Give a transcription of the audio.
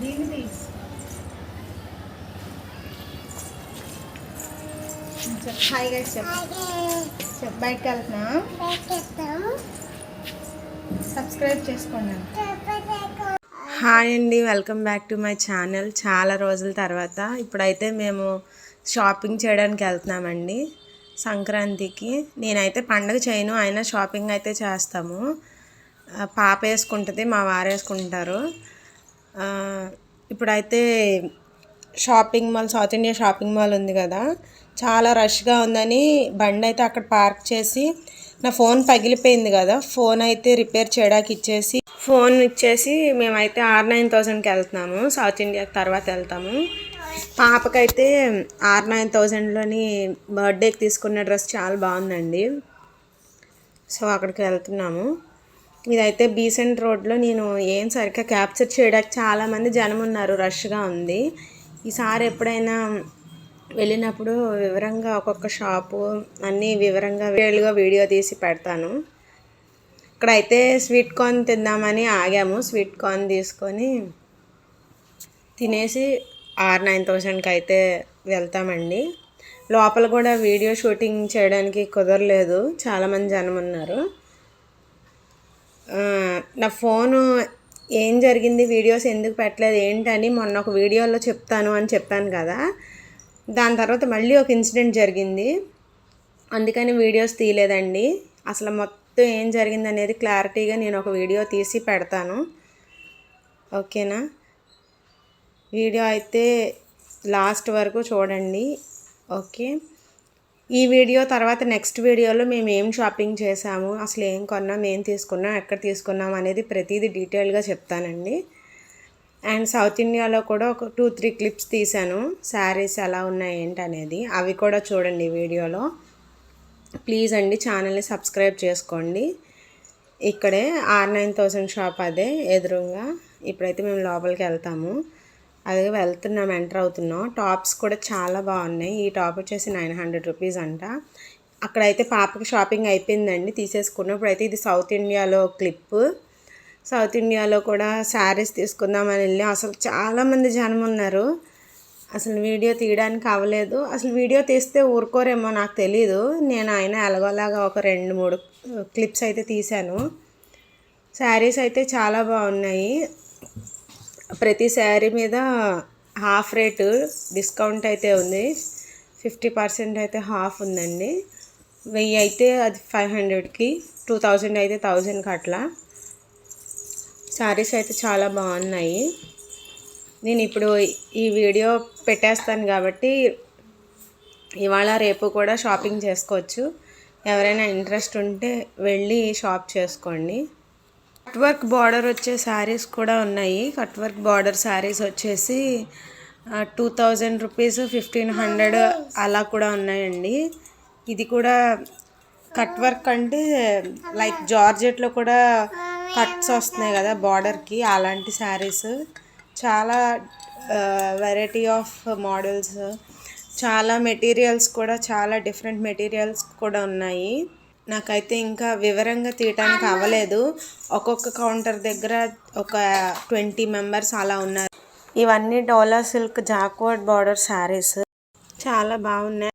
దీనిది హాయ్ చెప్పు చెప్పు బయటకు వెళ్తున్నా? సబ్స్క్రైబ్ చేసుకోండి. హాయ్ అండి welcome back to my channel చాలా రోజుల తర్వాత ఇప్పుడైతే మేము షాపింగ్ చేయడానికి వెళ్తున్నామండి సంక్రాంతికి. నేనైతే పండగ చేయను అయినా షాపింగ్ అయితే చేస్తాము. పాప వేసుకుంటుంది మా వారు వేసుకుంటారు. ఇప్పుడైతే shopping mall south India shopping mall ఉంది కదా. చాలా రష్గా ఉందని బండి అయితే అక్కడ పార్క్ చేసి నా ఫోన్ పగిలిపోయింది కదా. ఫోన్ అయితే రిపేర్ చేయడానికి ఇచ్చేసి ఫోన్ ఇచ్చేసి మేమైతే ఆర్ నైన్ థౌజండ్కి వెళ్తున్నాము. సౌత్ ఇండియాకి తర్వాత వెళ్తాము. పాపకైతే ఆర్ నైన్ థౌజండ్లోని బర్త్డేకి తీసుకున్న డ్రెస్ చాలా బాగుందండి. సో అక్కడికి వెళ్తున్నాము. ఇదైతే బీసెంట్ రోడ్లో నేను ఏం సరిగ్గా క్యాప్చర్ చేయడానికి చాలామంది జనం ఉన్నారు రష్గా ఉంది. ఈసారి ఎప్పుడైనా వెళ్ళినప్పుడు వివరంగా ఒక్కొక్క షాపు అన్నీ వివరంగా వేలుగా వీడియో తీసి పెడతాను. ఇక్కడైతే స్వీట్ కార్న్ తిందామని ఆగాము. స్వీట్ కార్న్ తీసుకొని తినేసి ఆర్ నైన్ థౌజండ్కి అయితే వెళ్తామండి. లోపల కూడా వీడియో షూటింగ్ చేయడానికి కుదరలేదు. చాలామంది జనం ఉన్నారు. నా ఫోను ఏం జరిగింది వీడియోస్ ఎందుకు పెట్టలేదు ఏంటని మొన్న ఒక వీడియోలో చెప్తాను అని చెప్పాను కదా. దాని తర్వాత మళ్ళీ ఒక ఇన్సిడెంట్ జరిగింది. అందుకని వీడియోస్ తీయలేదండి. అసలు మొత్తం ఏం జరిగింది అనేది క్లారిటీగా నేను ఒక వీడియో తీసి పెడతాను. ఓకేనా? వీడియో అయితే లాస్ట్ వరకు చూడండి. ఓకే. ఈ వీడియో తర్వాత నెక్స్ట్ వీడియోలో మేము ఏం షాపింగ్ చేసాము అసలు ఏం కొన్నాం ఏం తీసుకున్నాం ఎక్కడ తీసుకున్నాం అనేది ప్రతిదీ డీటెయిల్గా చెప్తానండి. అండ్ సౌత్ ఇండియాలో కూడా ఒక టూ త్రీ క్లిప్స్ తీసాను శారీస్ ఎలా ఉన్నాయి ఏంటి అనేది. అవి కూడా చూడండి వీడియోలో. ప్లీజ్ అండి ఛానల్ని సబ్స్క్రైబ్ చేసుకోండి. ఇక్కడే ఆర్ నైన్ థౌసండ్ షాప్ అదే ఎదురుగా. ఇప్పుడైతే మేము లోపలికి వెళ్తాము. అదే వెళ్తున్నాం ఎంటర్ అవుతున్నాం. టాప్స్ కూడా చాలా బాగున్నాయి. ఈ టాప్ వచ్చేసి నైన్ హండ్రెడ్ రూపీస్ అంట. అక్కడైతే పాపకి షాపింగ్ అయిపోయిందండి తీసేసుకున్నప్పుడు అయితే ఇది సౌత్ ఇండియాలో క్లిప్. సౌత్ ఇండియాలో కూడా శారీస్ తీసుకుందామని వెళ్ళి అసలు చాలామంది జనం ఉన్నారు. అసలు వీడియో తీయడానికి అవ్వలేదు. అసలు వీడియో తీస్తే ఊరుకోరేమో నాకు తెలీదు. నేను ఆయన ఎలాగోలాగా ఒక రెండు మూడు క్లిప్స్ అయితే తీశాను. శారీస్ అయితే చాలా బాగున్నాయి. ప్రతి శారీ మీద హాఫ్ రేటు డిస్కౌంట్ అయితే ఉంది. ఫిఫ్టీ పర్సెంట్ అయితే హాఫ్ ఉందండి. వెయ్యి అయితే అది ఫైవ్ హండ్రెడ్కి టూ థౌజండ్ అయితే థౌజండ్కి అట్లా. శారీస్ అయితే చాలా బాగున్నాయి. నేను ఇప్పుడు ఈ వీడియో పెట్టేస్తాను కాబట్టి ఇవాళ రేపు కూడా షాపింగ్ చేసుకోవచ్చు. ఎవరైనా ఇంట్రెస్ట్ ఉంటే వెళ్ళి షాప్ చేసుకోండి. కట్ వర్క్ బార్డర్ వచ్చే శారీస్ కూడా ఉన్నాయి. కట్ వర్క్ బార్డర్ శారీస్ వచ్చేసి two thousand rupees fifteen hundred అలా కూడా ఉన్నాయండి. ఇది కూడా కట్ వర్క్ అంటే లైక్ జార్జెట్లో కూడా కట్స్ వస్తున్నాయి కదా బార్డర్కి అలాంటి శారీస్. చాలా వెరైటీ ఆఫ్ మోడల్స్ చాలా మెటీరియల్స్ కూడా చాలా డిఫరెంట్ మెటీరియల్స్ కూడా ఉన్నాయి. నాకైతే ఇంకా వివరంగా తీయటానికి అవ్వలేదు. ఒక్కొక్క కౌంటర్ దగ్గర ఒక ట్వంటీ మెంబర్స్ అలా ఉన్నారు. ఇవన్నీ dola silk jacquard border saris చాలా బాగున్నాయి.